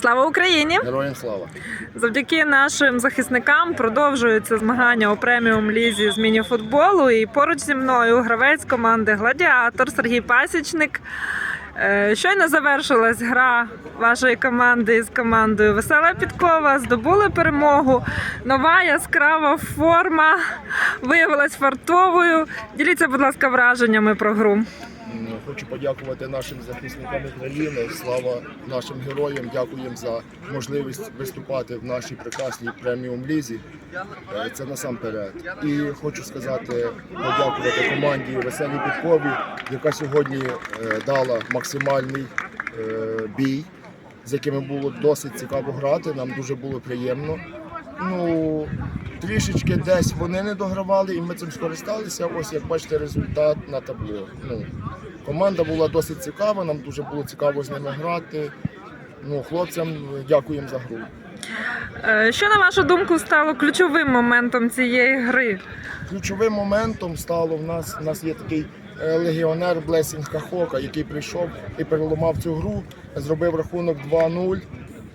Слава Україні! Героям слава! Завдяки нашим захисникам продовжуються змагання у преміум лізі з мініфутболу. І поруч зі мною гравець команди Гладіатор Сергій Пасічник. Е, Щойно завершилась гра вашої команди з командою Весела Підкова. Здобули перемогу. Нова яскрава форма виявилась фартовою. Діліться, будь ласка, враженнями про гру. Хочу подякувати нашим захисникам України. Слава нашим героям. Дякуємо за можливість виступати в нашій прекрасній преміум лізі. Е, Це насамперед. І хочу сказати, подякувати команді Веселій Підкові, яка сьогодні е, дала максимальний е, бій, з якими було досить цікаво грати. Нам дуже було приємно. Ну, трішечки десь вони не догравали, і ми цим скористалися. Ось як бачите, результат на табло. Ну, команда була досить цікава, нам дуже було цікаво з ними грати. Ну, хлопцям дякуємо за гру. Е, Що, на вашу думку, стало ключовим моментом цієї гри? Ключовим моментом стало в нас. У нас є такий е, легіонер Блесінг Кахока, який прийшов і переламав цю гру, зробив рахунок 2-0.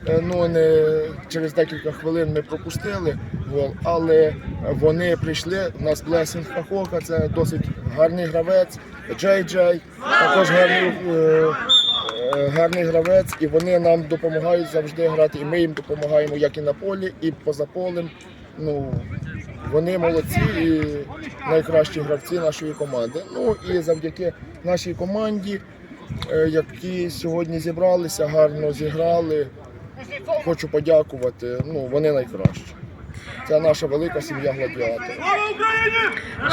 Е, Ну, не через декілька хвилин ми пропустили гол, але вони прийшли. У нас Блесінг Кахока, це досить гарний гравець. Джей Джей, також гарний, е, гарний гравець, і вони нам допомагають завжди грати. І ми їм допомагаємо як і на полі, і поза полем. Ну, вони молодці і найкращі гравці нашої команди. Ну і завдяки нашій команді, е, які сьогодні зібралися, гарно зіграли. Хочу подякувати. Ну, вони найкращі. Це наша велика сім'я гладіаторів.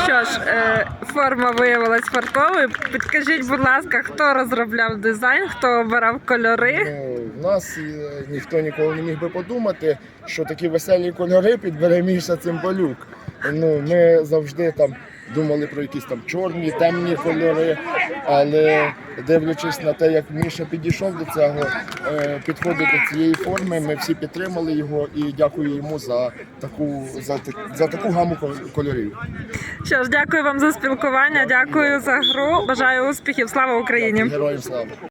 Що ж, е, форма виявилась фартовою. Підкажіть, будь ласка, хто розробляв дизайн, хто обирав кольори? Ну, в нас е, ніхто ніколи не міг би подумати, що такі веселі кольори підбере Міша Цимбалюк. Ну, ми завжди там думали про якісь там чорні, темні кольори, але дивлячись на те, як Міша підійшов до цього, підходив до цієї форми, ми всі підтримали його і дякую йому за таку, за, за таку гаму кольорів. Що ж, дякую вам за спілкування, дякую за гру. Бажаю успіхів. Слава Україні! Героям слава!